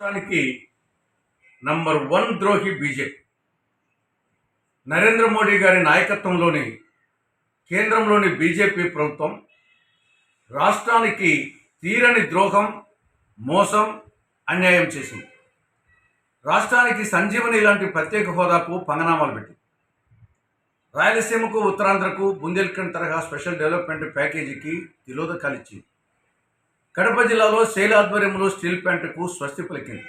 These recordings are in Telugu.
రాష్ట్రానికి నంబర్ వన్ ద్రోహి బీజేపీ. నరేంద్ర మోడీ గారి నాయకత్వంలోని కేంద్రంలోని బీజేపీ ప్రభుత్వం రాష్ట్రానికి తీరని ద్రోహం మోసం అన్యాయం చేసింది. రాష్ట్రానికి సంజీవని లాంటి ప్రత్యేక హోదాకు పంగనామాలు పెట్టింది. రాయలసీమకు ఉత్తరాంధ్రకు బుందేల్ఖండ్ తరహా స్పెషల్ డెవలప్మెంట్ ప్యాకేజీకి తిలోదకాలు ఇచ్చింది కడప జిల్లాలో శైలాధ్వర్యంలో స్టీల్ ప్లాంట్కు స్వస్తి పలికింది.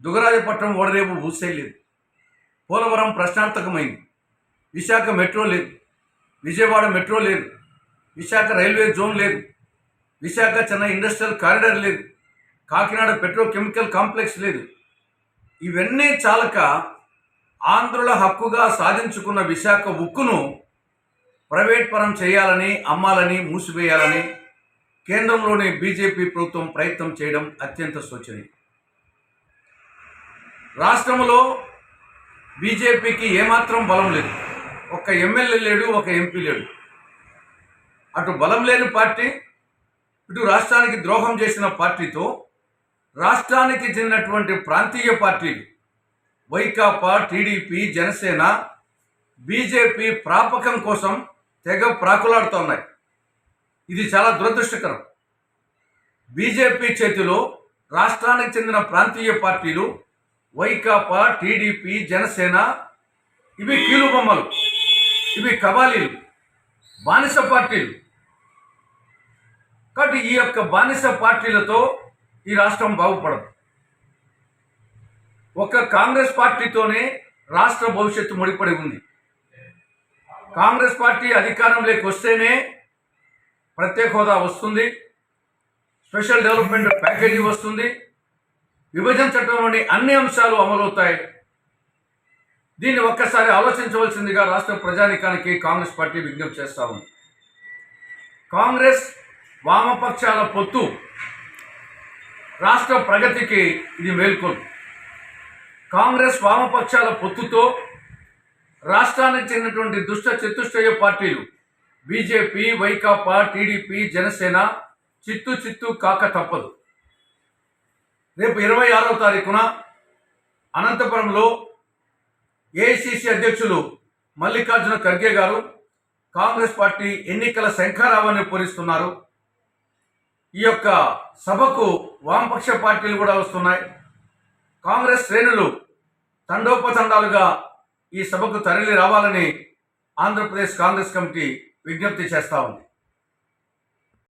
దుగరాజపట్నం ఓడరేపు ఊసేయలేదు పోలవరం ప్రశ్నార్థకమైంది. విశాఖ మెట్రో లేదు. విజయవాడ మెట్రో లేదు. విశాఖ రైల్వే జోన్ లేదు. విశాఖ చెన్నై ఇండస్ట్రియల్ కారిడార్ లేదు. కాకినాడ పెట్రోకెమికల్ కాంప్లెక్స్ లేదు. ఇవన్నీ చాలక ఆంధ్రుల హక్కుగా సాధించుకున్న విశాఖ ఉక్కును ప్రైవేట్ పరం చేయాలని అమ్మాలని మూసివేయాలని కేంద్రంలోనే బీజేపీ ప్రభుత్వం ప్రయత్నం చేయడం అత్యంత శోచనీయం. రాష్ట్రంలో బీజేపీకి ఏమాత్రం బలం లేదు. ఒక ఎమ్మెల్యే లేడు ఒక ఎంపీ లేడు. అటు బలం లేని పార్టీ ఇటు రాష్ట్రానికి ద్రోహం చేసిన పార్టీతో రాష్ట్రానికి చెందినటువంటి ప్రాంతీయ పార్టీలు వైకాపా టీడీపీ జనసేన బీజేపీ ప్రాపకం కోసం తెగ ప్రాకులాడుతున్నాయి. ఇది చాలా దురదృష్టకరం. బీజేపీ చేతిలో రాష్ట్రానికి చెందిన ప్రాంతీయ పార్టీలు వైకాపా టీడీపీ జనసేన ఇవి కీలుబొమ్మలు ఇవి కబాలీలు బానిస పార్టీలు. కాబట్టి ఈ యొక్క బానిస పార్టీలతో ఈ రాష్ట్రం బాగుపడదు. ఒక కాంగ్రెస్ పార్టీతోనే రాష్ట్ర భవిష్యత్తు ముడిపడి ఉంది. కాంగ్రెస్ పార్టీ అధికారంలోకి వస్తేనే ప్రత్యేక హోదా వస్తుంది. స్పెషల్ డెవలప్మెంట్ ప్యాకేజీ వస్తుంది. విభజన చట్టంలోని అన్ని అంశాలు అమలవుతాయి. దీన్ని ఒక్కసారి ఆలోచించవలసిందిగా రాష్ట్ర ప్రజానికానికి కాంగ్రెస్ పార్టీ విజ్ఞప్తి చేస్తా ఉంది. కాంగ్రెస్ వామపక్షాల పొత్తు రాష్ట్ర ప్రగతికి ఇది మేల్కొలు. కాంగ్రెస్ వామపక్షాల పొత్తుతో రాష్ట్రానికి చెందినటువంటి దుష్ట చతుష్టయ పార్టీలు బీజేపీ వైకాపా టీడీపీ జనసేన చిత్తు చిత్తు కాక తప్పదు. రేపు ఇరవై ఆరవ తారీఖున అనంతపురంలో ఏఐసిసి అధ్యక్షులు మల్లికార్జున ఖర్గే గారు కాంగ్రెస్ పార్టీ ఎన్నికల శంఖారావాన్ని పూరిస్తున్నారు. ఈ యొక్క సభకు వామపక్ష పార్టీలు కూడా వస్తున్నాయి. కాంగ్రెస్ శ్రేణులు తండోపతండాలుగా ఈ సభకు తరలి రావాలని ఆంధ్రప్రదేశ్ కాంగ్రెస్ కమిటీ విజ్ఞప్తి చేస్తా ఉంది.